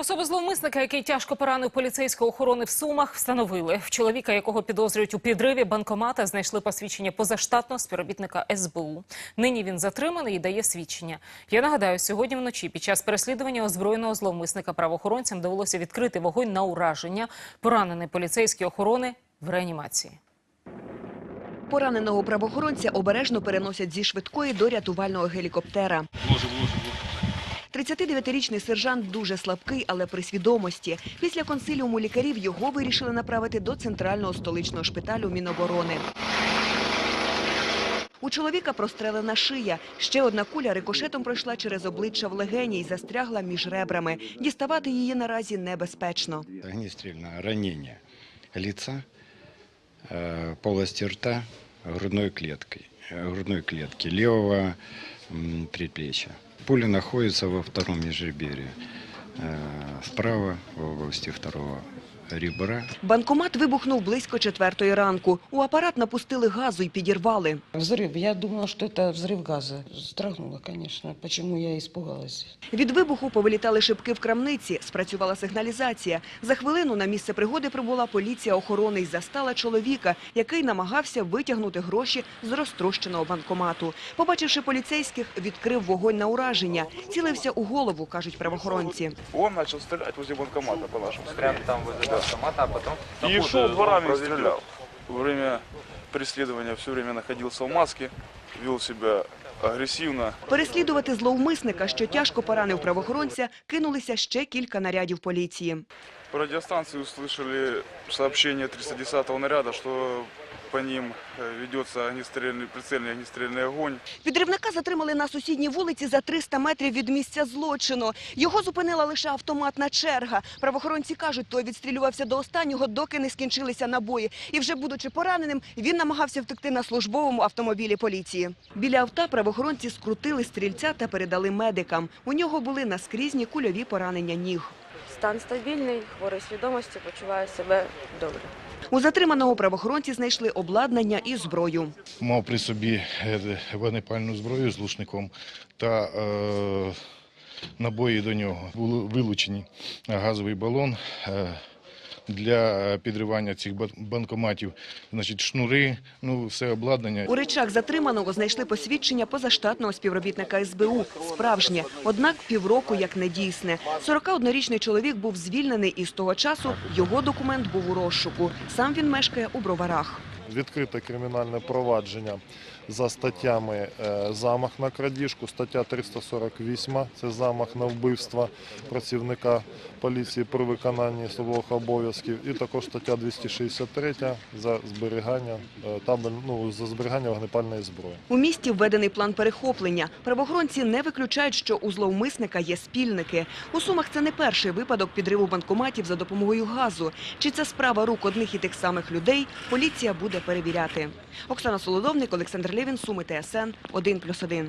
Особу зловмисника, який тяжко поранив поліцейської охорони в Сумах, встановили. В чоловіка, якого підозрюють у підриві банкомата, знайшли посвідчення позаштатного співробітника СБУ. Нині він затриманий і дає свідчення. Я нагадаю, сьогодні вночі під час переслідування озброєного зловмисника правоохоронцям довелося відкрити вогонь на ураження. Поранений поліцейський охорони в реанімації. Пораненого правоохоронця обережно переносять зі швидкої до рятувального гелікоптера. 39-річний сержант дуже слабкий, але при свідомості. Після консиліуму лікарів його вирішили направити до центрального столичного шпиталю Міноборони. У чоловіка прострелена шия. Ще одна куля рикошетом пройшла через обличчя в легені і застрягла між ребрами. Діставати її наразі небезпечно. Огнестрельное ранение лица, э, полости рта, грудной клеткой, э, грудной клетки, левого предплечья. Находится во втором межреберье, э, справа в области второго ребра. Банкомат вибухнув близько четвертої ранку. У апарат напустили газу і підірвали. Взрыв. Я думала, что это взрыв газа. Страхнула, конечно. Почему я испугалась? Від вибуху повилітали шибки в крамниці, спрацювала сигналізація. За хвилину на місце пригоди прибула поліція охорони і застала чоловіка, який намагався витягнути гроші з розтрощеного банкомату. Побачивши поліцейських, відкрив вогонь на ураження. Цілився у голову, кажуть правоохоронці. Он начал стрелять возле банкомата по нашему Прямо там возле автомата, а потом... И шел дворами и стрелял. Во время преследования все время находился в маске, вел себя агресивно. Переслідувати зловмисника, що тяжко поранив правоохоронця, кинулися ще кілька нарядів поліції. По радиостанции услышали сообщение 310-го наряда, что по ним э, ведется огнестрельный, прицельный огнестрельный огонь. Підривника затримали на сусідній вулиці за 300 метрів від місця злочину. Його зупинила лише автоматна черга. Правоохоронці кажуть, той відстрілювався до останнього, доки не скінчилися набої. І вже будучи пораненим, він намагався втекти на службовому автомобілі поліції. Біля авто правоохоронці скрутили стрільця та передали медикам. У нього були наскрізні кульові поранення ніг. Стан стабільний, хворий свідомості, почуває себе добре. У затриманого правоохоронці знайшли обладнання і зброю. мав при собі е, вогнепальну зброю з лушником та е, набої до нього. Були вилучені газовий балон е, для підривання цих ба- банкоматів, значить, шнури, ну, все обладнання. У речах затриманого знайшли посвідчення позаштатного співробітника СБУ. Справжнє, однак півроку як недійсне. 41-річний чоловік був звільнений і з того часу його документ був у розшуку. Сам він мешкає у Броварах. Відкрите кримінальне провадження за статтями е, замах на крадіжку, стаття 348 – це замах на вбивство працівника поліції при виконанні службових обов'язків, і також стаття 263 за зберігання е, табель, ну, за зберігання вогнепальної зброї. У місті введений план перехоплення. Правоохоронці не виключають, що у зловмисника є спільники. У Сумах це не перший випадок підриву банкоматів за допомогою газу. Чи це справа рук одних і тих самих людей, поліція буде перевіряти. Оксана Солодовник, Олександр Левін, Суми, ТСН, 1+,1.